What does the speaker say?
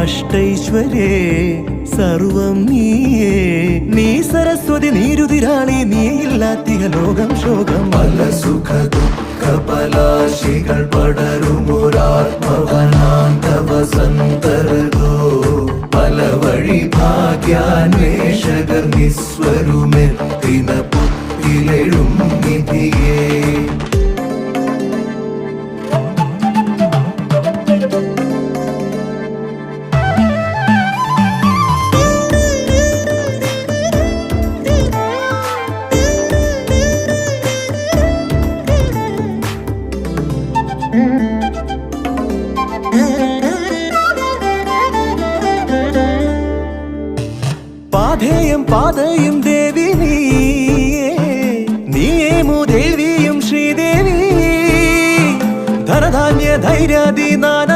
അഷ്ടൈശ്വര്യേ സർവം നീയേ. നീ സരസ്വതി നീരുതിരാളി നീയില്ലാത്തിക ലോകം ശോകം. പല സുഖ ദുഃഖ പലാശികൾ പടരുമൊരാത്മവനാന്തവസന്തരതോ പല വഴി ഭാഗ്യാന്വേഷകർ നിസ്വരുമെത്തിന പുത്തിലെഴും നിധിയേ. പാധേയം പാതയും ദേവി നീയേ നീയേമു ദേവിയും ശ്രീദേവി. ധനധാന്യ ധൈര്യാദി നാന